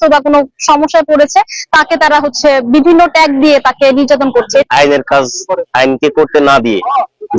বা কোনো সমস্যায় পড়েছে তাকে তারা হচ্ছে বিভিন্ন ট্যাগ দিয়ে তাকে নির্যাতন করছে। আইনের কাজ আইনকে করতে না দিয়ে।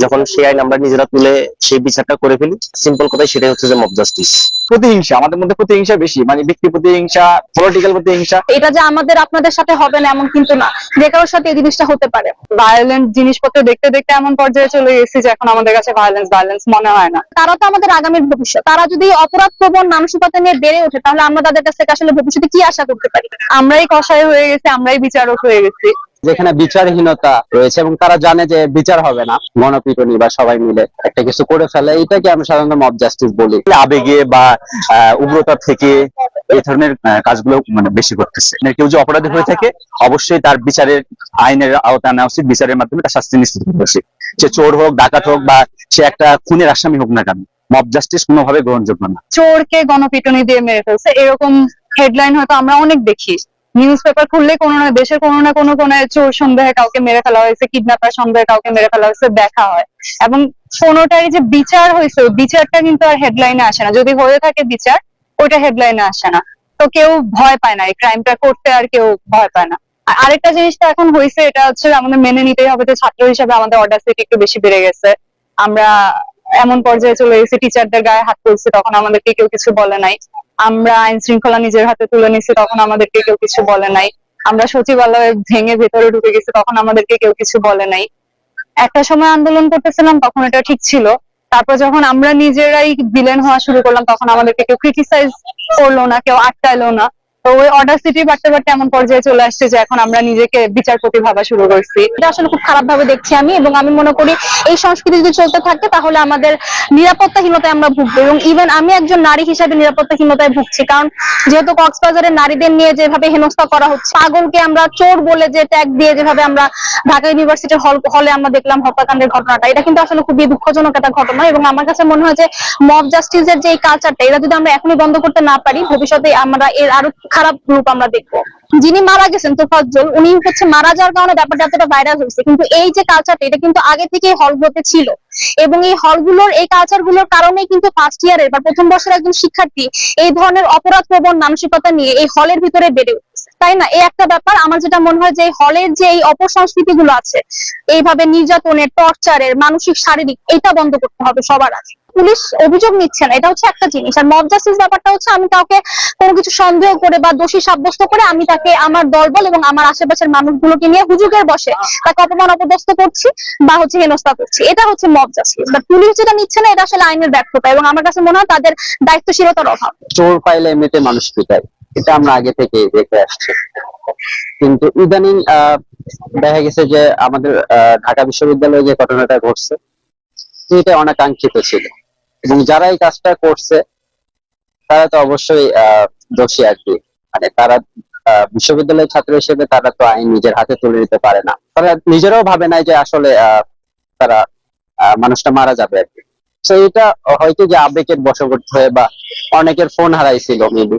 যখন সেই আইন আমরা নিজেরা তুলে সেই বিচারটা করে ফেলি সিম্পল কথাই সেটাই হচ্ছে যে মব জাস্টিস প্রতিহিংসা আমাদের মধ্যে প্রতিহিংসা বেশি মানে ব্যক্তি প্রতিহিংসা পলিটিক্যাল প্রতিহিংসা। এটা যে আমাদের আপনাদের সাথে হবে না এমন কিন্তু না। যে কারোর সাথে এই জিনিসটা হতে পারে। ভায়োলেন্ট জিনিসপত্র দেখতে দেখতে এমন পর্যায়ে চলে গেছি যে এখন আমাদের কাছে ভায়োলেন্স ভায়োলেন্স মনে হয় না। তারা তো আমাদের আগামীর ভবিষ্যৎ। তারা যদি অপরাধ প্রবণ মানসিকতা নিয়ে বেড়ে ওঠে তাহলে আমরা তাদের কাছ থেকে আসলে ভবিষ্যতে কি আশা করতে পারি? আমরাই কষায় হয়ে গেছি আমরাই বিচারক হয়ে গেছি। যেখানে বিচারহীনতা রয়েছে এবং তারা জানে যে বিচার হবে না, গণপিটনি বা সবাই মিলে একটা কিছু করে ফেলে, এটাকে আমরা সাধারণত মব জাস্টিস বলি। আবেগে বা উগ্রতা থেকে এই ধরনের কাজগুলো মানে বেশি করতেছে। মানে কেউ যে অপরাধী হয়ে থাকে, অবশ্যই তার বিচারের আইনের আওতায় আনা উচিত, বিচারের মাধ্যমে তার শাস্তি নিশ্চিত করা উচিত। সে চোর হোক, ডাকাত হোক বা সে একটা খুনের আসামি হোক না কেন মব জাস্টিস কোনোভাবে গ্রহণযোগ্য না। চোরকে গণপিটুনি দিয়ে মেরে ফেলছে, এরকম হেডলাইন হয়তো আমরা অনেক দেখি। নিউজ পেপার খুললে কোনো না, দেশের কোনো না কোনো কোনো চোর সন্দেহে কাউকে মেরে ফেলা হয়েছে কিডন্যাপার সন্দেহে কাউকে মেরে ফেলা হয়েছে, দেখা হয়। এবং কোনোটারই যে বিচার হয়েছে বিচারটা কিন্তু আর হেডলাইনে আসে না। যদি হয়ে থাকে বিচার, ওইটা হেডলাইনে আসে না। তো কেউ ভয় পায় না, এই ক্রাইমটা করতে আর কেউ ভয় পায় না। আরেকটা জিনিসটা এখন হয়েছে, এটা হচ্ছে আমাদের মেনে নিতেই হবে যে ছাত্র হিসাবে আমাদের অর্ডার একটু বেশি বেড়ে গেছে। আমরা এমন পর্যায়ে চলে গেছি টিচারদের গায়ে হাত তুলছি, তখন আমাদেরকে কেউ কিছু বলে নাই। আমরা আইন শৃঙ্খলা নিজের হাতে তুলে নিছি, তখন আমাদেরকে কেউ কিছু বলে নাই। আমরা সচিবালয়ে ভেঙে ভেতরে ঢুকে গেছি, তখন আমাদেরকে কেউ কিছু বলে নাই। একটা সময় আন্দোলন করতেছিলাম, তখন এটা ঠিক ছিল। তারপর যখন আমরা নিজেরাই বিলেন হওয়া শুরু করলাম, তখন আমাদেরকে কেউ ক্রিটিসাইজ করল না, কেউ আটকাইলো না। তো ওই অর্ডার সিটি বাড়তে বাড়তে এমন পর্যায়ে চলে আসছে যে এখন আমরা নিজেকে বিচারপতি ভাবা শুরু করছি। এটা আসলে খুব খারাপ ভাবে দেখছি আমি এবং আমি মনে করি এই সংস্কৃতি যদি চলতে থাকে তাহলে আমাদের নিরাপত্তাহীনতায় আমরা ভুগবো এবং ইভেন আমি একজন নারী হিসাবে নিরাপত্তাহীনতায় ভুগছি। কারণ যেহেতু কক্সবাজারের নারীদের নিয়ে যেভাবে হেনস্থা করা হচ্ছে, পাগলকে আমরা চোর বলে যে ট্যাগ দিয়ে যেভাবে আমরা ঢাকা ইউনিভার্সিটির হল হলে আমরা দেখলাম হত্যাকাণ্ডের ঘটনাটা, এটা কিন্তু আসলে খুবই দুঃখজনক একটা ঘটনা এবং আমার কাছে মনে হয় যে মব জাস্টিসের যে এই কালচারটা এটা যদি আমরা এখনই বন্ধ করতে না পারি, ভবিষ্যতে আমরা এর আরও খারাপ রূপ আমরা দেখব। যিনি মারা গেছেন তোফাজ্জল উনি হচ্ছে মারা যাওয়ার কারণে ব্যাপারটা এতটা ভাইরাল হয়েছে। কিন্তু এই যে কালচারটা এটা কিন্তু আগে থেকে হলগুলোতে ছিল। এবং এই হলগুলোর এই কালচারগুলোর কারণেই কিন্তু ফার্স্ট ইয়ারের বা প্রথম বর্ষের একজন শিক্ষার্থী এই ধরনের অপরাধ প্রবণ মানসিকতা নিয়ে এই হলের ভিতরে বেড়ে উঠছে। তাই না? এই একটা ব্যাপার, আমার যেটা মনে হয় যে হলের যে এই অপসংস্কৃতি গুলো আছে, এইভাবে নির্যাতনের, টর্চারের, মানসিক, শারীরিক, এটা বন্ধ করতে হবে সবার আগে। পুলিশ অভিযোগ নিচ্ছে না, এটা হচ্ছে একটা জিনিস। আর মব জাস্টিস ব্যাপারটা হচ্ছে আমি কাউকে কোনো কিছু সন্দেহ করে বা দোষী সাব্যস্ত করে আমি তাকে আমার দলবল এবং আমার আশেপাশের মানুষগুলোকে নিয়ে হুজুগের বসে তাকে অপমান, অপদস্থ করছি বা হচ্ছে হেনস্থা করছি। এটা হচ্ছে মব জাস্টিস বাট পুলিশ যেটা নিচ্ছে না, এটা আসলে আইনের ব্যর্থতা এবং আমার কাছে মনে হয় তাদের দায়িত্বশীলতার অভাব। চোর পাইলে এমনিতে মানুষ পিটায়। এটা আমরা আগে থেকে দেখে আসছি। কিন্তু ইদানিং দেখা গেছে যে আমাদের ঢাকা বিশ্ববিদ্যালয়ে যে ঘটনাটা ঘটছে, এটা অনাকাঙ্ক্ষিত ছিল। এবং যারা এই কাজটা করছে, তারা তো অবশ্যই দোষী আর কি। মানে তারা বিশ্ববিদ্যালয়ের ছাত্র হিসেবে তারা তো আইন নিজের হাতে তুলে নিতে পারে না। তারা নিজেরাও ভাবে নাই যে আসলে তারা মানুষটা মারা যাবে আর কি। তো এটা হয়তো যে আবেগের বশবর্তী হয়ে বা অনেকের ফোন হারাইছিল মেবি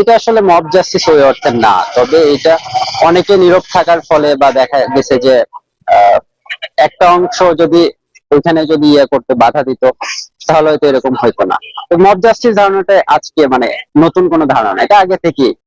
এটা আসলে মব জাস্টিস ওই অর্থে না। তবে এটা অনেকে নীরব থাকার ফলে বা দেখা গেছে যে একটা অংশ যদি ওইখানে যদি ইয়ে করতে বাধা দিত, তাহলে হয়তো এরকম হয়তো না। তো মব জাস্টিস ধারণাটা আজকে মানে নতুন কোনো ধারণা এটা আগে থেকে